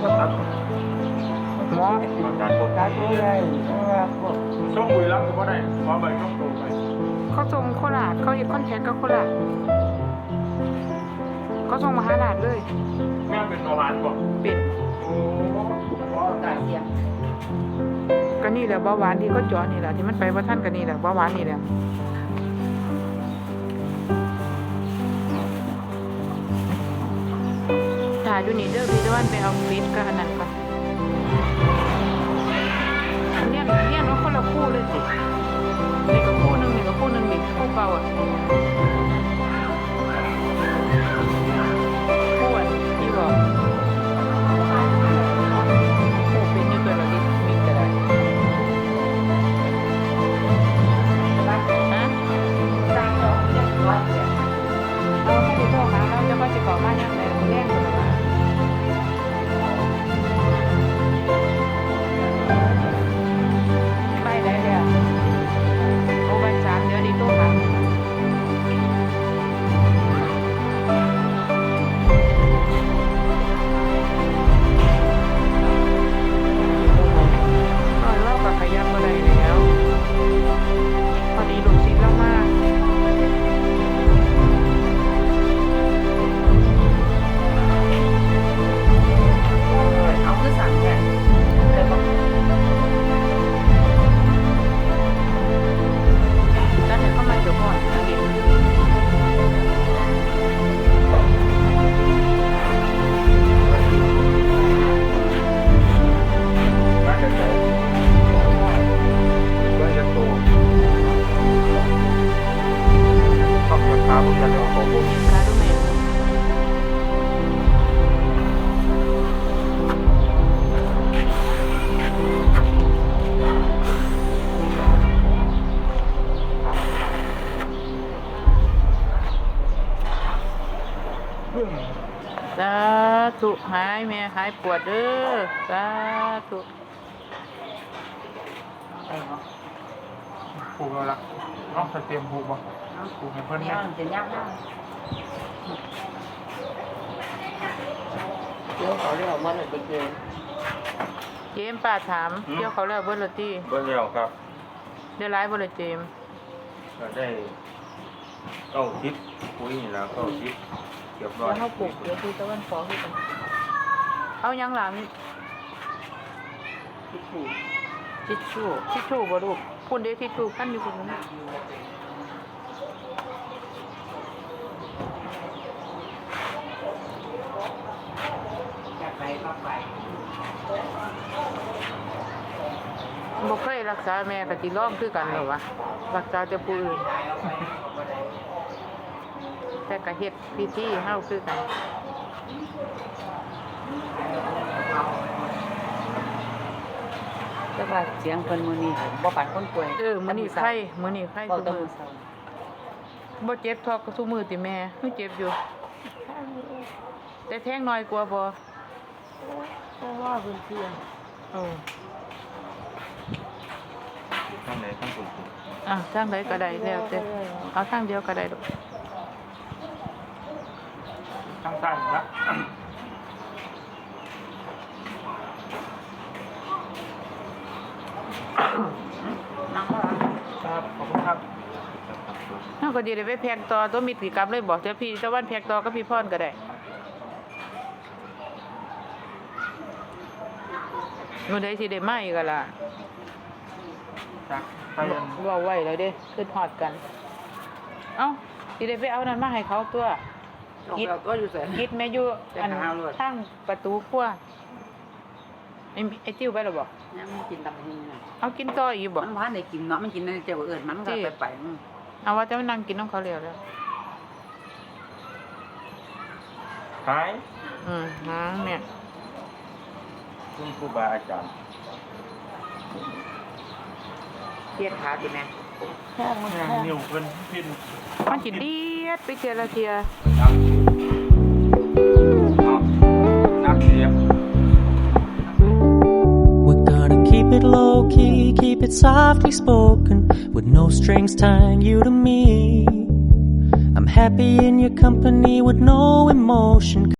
หมออาจารย์พบการตัวได้เพราะว่าพวกช่วงบุรีรัมย์ก็บ่ได้ขอใบช่วงโตไปเขาส่งโคราชเขาเฮ็ดคอนแทคกับโคราชเขาส่งมหาราชเลยแม่เป็นเบาหวานบ่เป็นโอ้บ่การเสียงก็นี่แหละเบาหวานที่เขาเจาะนี่แหละที่มันไปว่าท่านก็นี่แหละเบาหวานนี่แหละ ดูนี่เด้อพี่ตะวันไปเอาคลิปกับอันนั้นก่อนเรียนเรียนว่าคนละคู่เลยสินี่ก็คู่หนึ่งนี่ก็คู่หนึงนี่คู่เก่าอะคู่อันที่บอกคู่เป็นอยังตัวละดิมิกก็ได้ฮะสร้างดอกเจ็ดร้อยเสียงเราไม่ได้โทรหาเราจะว่าจะขอมาอย่างไรแย่ง สาธุหายแม่หายปวดเด้อสาธุผูกแล้วละน้องสเตรียมผูกบ่ผูกให้เพิ่นเนี่แม่ยจะยักได้เดี๋ยวเขาเรียกว่าอะไรเกินเจมส์ป้าถามเที่ยวเขาแล้วเบิร์ลตี้เบิ่งแล้วครับได้ร้ายบ่เลยเจมส์ก็ได้เก้าทิศคุยนี่แล้วเก้าทิศเรียบ ร้อแล้ยวเขาปลูกเดี๋ยวคือตะวันฟอกคือกันเอายังหลังที่ถูกทิชชู่ทิชชู่บ่ลูกคุณเด้ทิชชู่ขั้นอยู่คุณนะอยากไปก็ไปบ่เคยรักษาแม่ก็สิร้องคือกันเหรอวะรักษาแต่ผู้อื่น แต่ก็เฮ็ดพิธีเฮาคือกันแต่ว่าเสียงคนมือนี้บ่ปัดคนป่วยเออมื้อนี้ไข้มื้อนี้ไข้บ่ซุต้องมื้อเศร้าบ่เจ็บทอกก็ซุมื้อติแม่คือเจ็บอยู่ แต่แท้งน้อยกว่าบ่เพราะว่าเพิ่นเพียงเออข้างไหนข้างคุณอะทางใดก็ได้แล้วแต่เอาทางเดียวก็ได้ดอก ข้างใต้ละนั่งว่าครับขอบคุณครับเฮาก็สิได้ไปแพกต่อตัวมิตรสิกลับเลยบอกแต่พี่ตะวันแพกต่อกับพี่พรก็ได้มื้อใดสิได้มาอีกอะล่ะจากไปอันเว้าไว้แล้วเด้ขึ้นฮอดกัน เอ้าสิได้ไปเอานั่นมาให้เขาตัว กิดก็อยู่เสร็จคิดแม่อยู่จะอันหาเอาเลยทางประตูครัวไอ้ไอ้ติ้วไปแล้วบ่ยังไม่กินตำหูน่ะเอากินต่ออีกบ่มันพานได้กินเนาะมันกินในเจ้าเอิญมันก็ไปไปอืมเอาว่าจะมานั่งกินน้องเขาแล้วแล้วหายอืมหางเนี่ยคุณครูบาอาจารย์เทียดขาดิแม่แห้งมันแห้งนิ้วเพิ่นพินมันสิเดี ยดไปเทียละเทีย นักนักเสีย We're gonna keep it low key, keep it softly spoken, with no strings tying you to me. I'm happy in your company with no emotion.